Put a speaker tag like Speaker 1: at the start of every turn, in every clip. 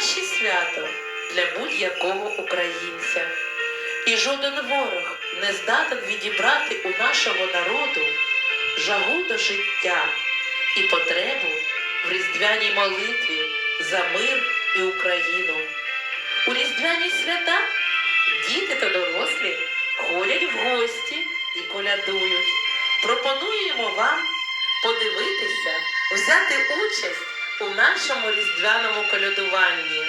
Speaker 1: найкраще свято для будь-якого українця. І жоден ворог не здатен відібрати у нашого народу жагу до життя і потребу в різдвяній молитві за мир і Україну. У різдвяні свята діти та дорослі ходять в гості і колядують. Пропонуємо вам подивитися, взяти участь у нашому різдвяному колядуванні.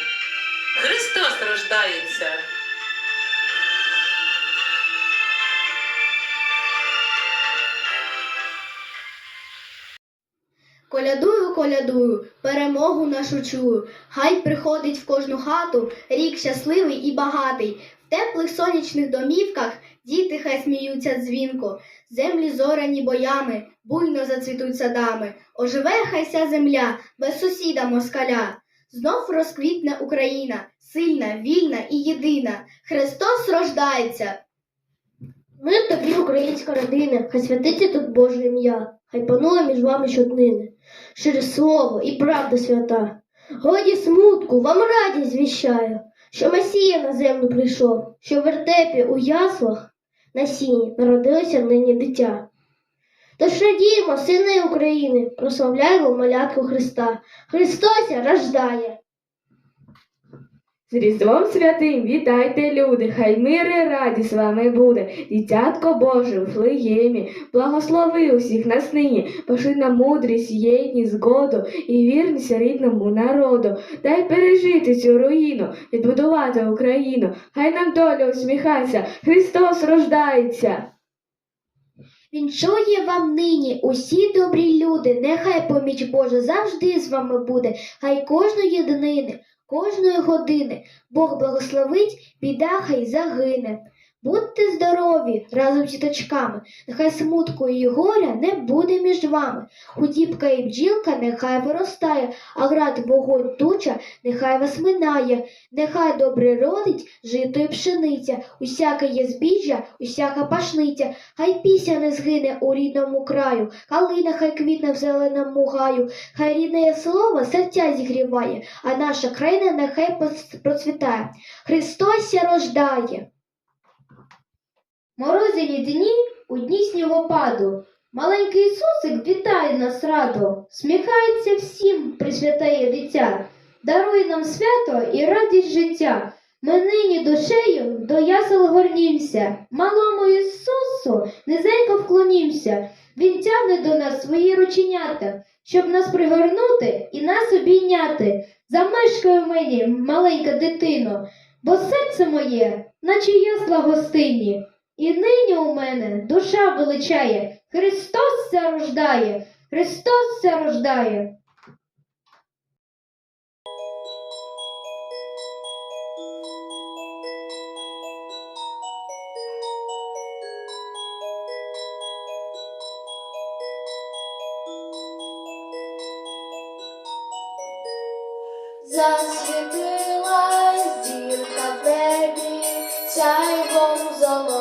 Speaker 1: Христос рождається!
Speaker 2: Колядую, колядую, перемогу нашу чую. Хай приходить в кожну хату рік щасливий і багатий. В теплих сонячних домівках діти хай сміються дзвінко. Землі зорані боями, буйно зацвітуть садами. Оживе хай ся земля, без сусіда москаля. Знов розквітне Україна, сильна, вільна і єдина. Христос рождається.
Speaker 3: Мир тобі, українська родина, хай святиться тут Боже ім'я, хай панує між вами щоднини. Щире слово і правда свята. Годі смутку, вам радість звіщаю, що Месія на землю прийшов, що в вертепі у яслах на сіні народилося нині дитя. Тож радіємо, сини України, прославляємо малятку Христа. Христося рождає.
Speaker 4: З Різдвом святим вітайте, люди, хай мир і радість з вами буде. Дитятко Боже у флеємі, благослови усіх нас нині, пошли на мудрість, єдність, згоду і вірність рідному народу. Дай пережити цю руїну, відбудувати Україну. Хай нам доля усміхається, Христос рождається.
Speaker 3: Вінчує вам нині усі добрі люди, нехай поміч Божа завжди з вами буде, хай кожної днини, кожної години Бог благословить, біда хай загине. Будьте здорові разом з діточками, нехай смутку і горя не буде між вами. Худібка і бджілка нехай виростає, а град вогонь туча нехай вас минає, нехай добре родить жито і пшениця, усяке є збіжжя, усяка пашниця, хай пісня не згине у рідному краю, калина хай квітне в зеленому гаю, хай рідне слово серця зігріває, а наша країна нехай процвітає. Христос ся рождає. Морозині дні у дні снігопаду. Маленький Ісусик вітає нас радо, сміхається всім, присвятає дитя, дарує нам свято і радість життя. Ми нині душею до ясел горнімся, малому Ісусу низенько вклонімся. Він тягне до нас свої рученята, щоб нас пригорнути і нас обійняти. Замешкай мені, маленька дитино, бо серце моє, наче ясла гостині. І нині у мене душа величає, Христос ся рождає, Христос ся рождає.
Speaker 5: Засвітилась зірка в небі сяйвом золотим,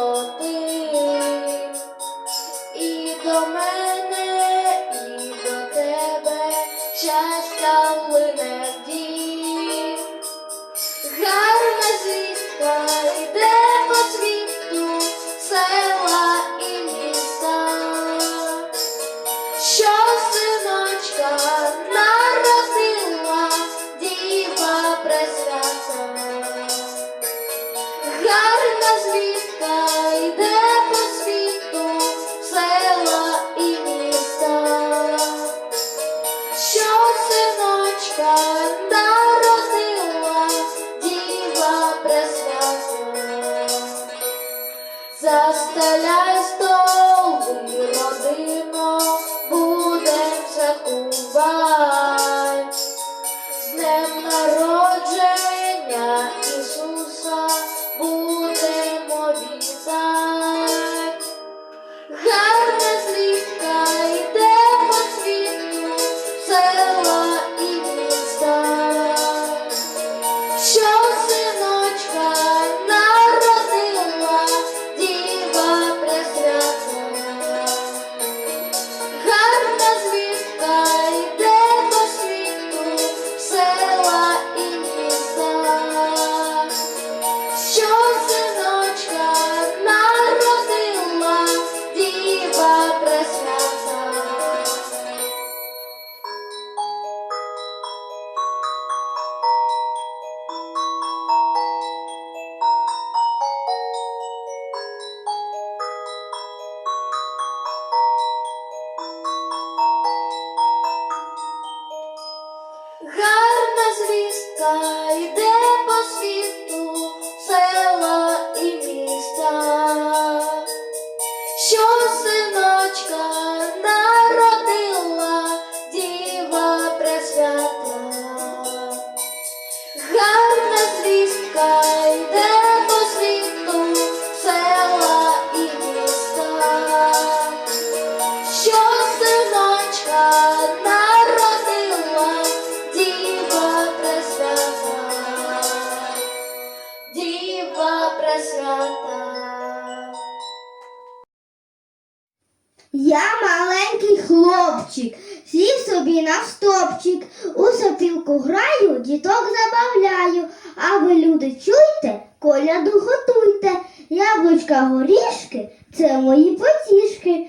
Speaker 6: собі на стопчик, у сопілку граю, діток забавляю. А ви, люди, чуйте, коляду готуйте. Яблучка горішки це мої потішки.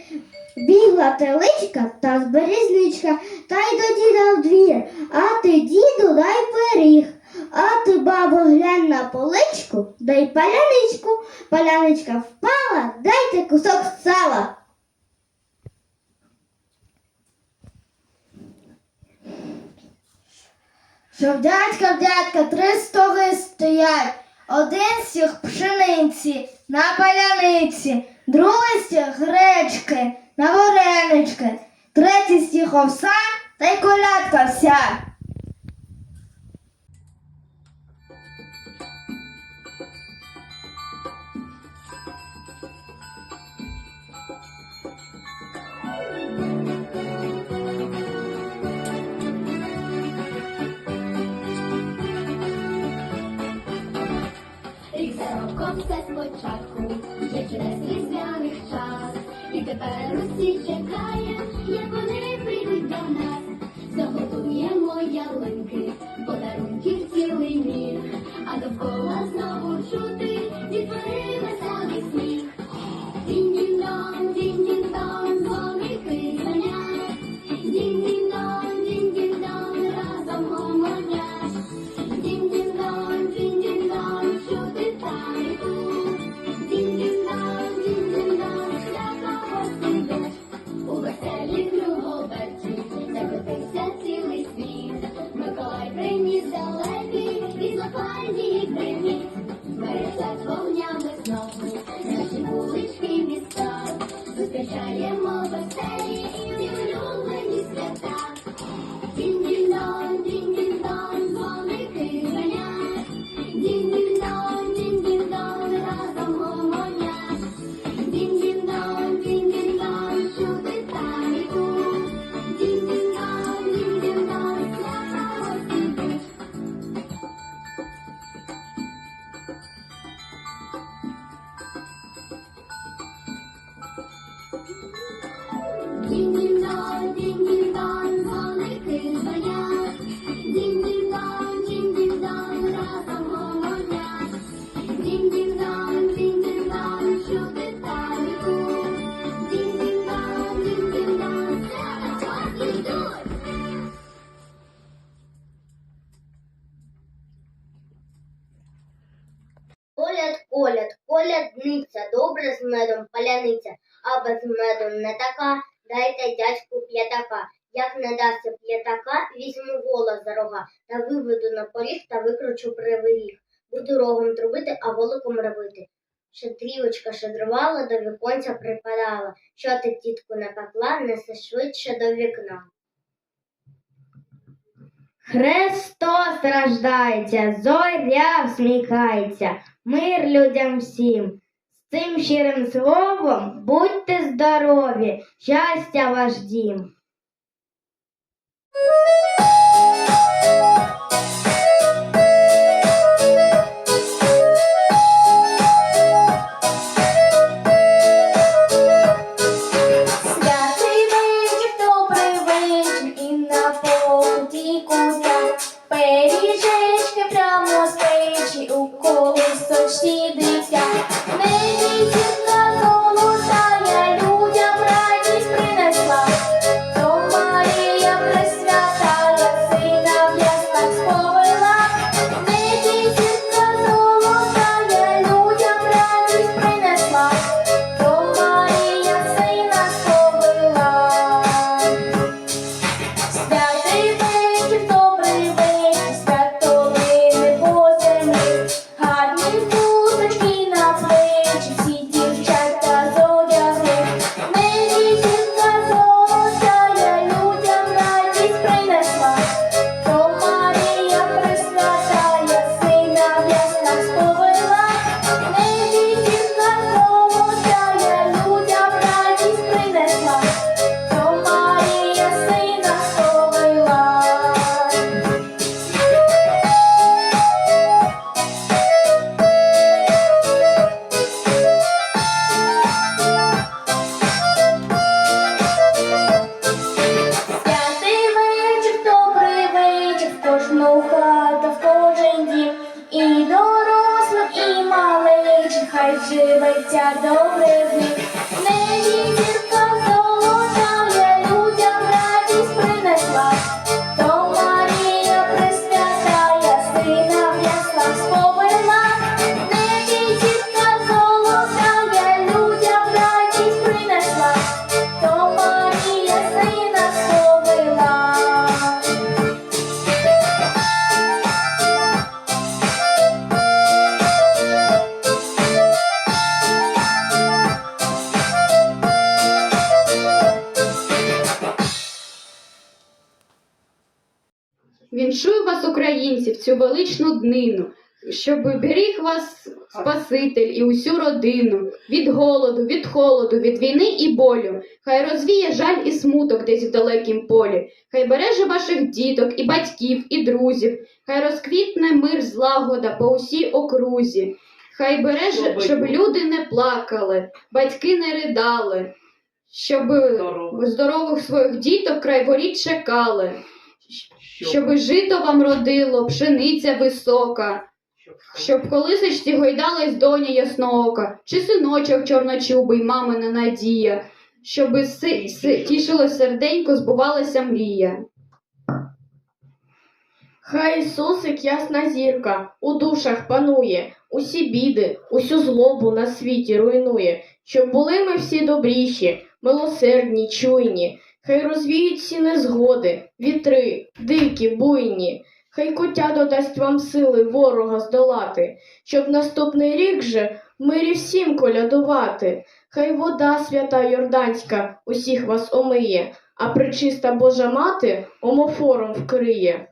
Speaker 6: Бігла теличка та з березничка, та й до діда в двір. А ти, діду, дай пиріг. А ти, бабо, глянь на поличку, дай паляничку. Паляничка впала, дайте кусок сала. Що в дядька, в дядька три стоги стоять. Один стіг пшениці на паляниці, другий стіг гречки на варенички, третій стіг овса та й колядка вся.
Speaker 7: За все спочатку, є через різдвяних час, і тепер усі чекає, як вони прийдуть до нас. Заготуємо ялинки,
Speaker 6: дядьку. Як не дасться п'ятака, візьму вола за рога та виведу на поріг та викручу привиріг. Буду рогом трубити, а волоком ревити. Шедрівочка шедрувала, до віконця припадала. Що ти, тітку, напекла, неси швидше до вікна. Христос страждається, зоря всміхається, мир людям всім. З цим щирим словом будьте здорові, щастя ваш дім.
Speaker 8: Música днину, щоб беріг вас Спаситель і усю родину від голоду, від холоду, від війни і болю. Хай розвіє жаль і смуток десь в далекім полі. Хай береже ваших діток, і батьків, і друзів. Хай розквітне мир злагода по усій окрузі. Хай береже, щоб люди не плакали, батьки не ридали, щоб здорових своїх діток край воріт чекали. Щоби жито вам родило, пшениця висока, щоб колисочці гойдалась доня ясноока, чи синочок чорночубий, мамина надія, щоби си, си, тішило серденько, збувалася мрія.
Speaker 9: Хай Ісусик ясна зірка у душах панує, усі біди, усю злобу на світі руйнує, щоб були ми всі добріші, милосердні, чуйні, хай розвіють всі незгоди, вітри, дикі, буйні, хай котя додасть вам сили ворога здолати, щоб наступний рік же мирі всім колядувати, хай вода свята Йорданська усіх вас омиє, а причиста Божа мати омофором вкриє.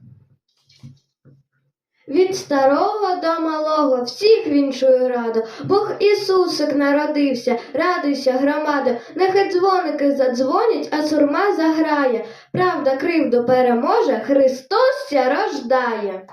Speaker 10: Від старого до малого всіх віншую радо. Бог Ісусик народився, радуйся, громадо. Нехай дзвоники задзвонять, а сурма заграє. Правда кривду переможе, Христос ся рождає.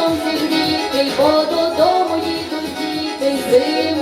Speaker 5: літом зігрітий, бо додому їдуть діти зими.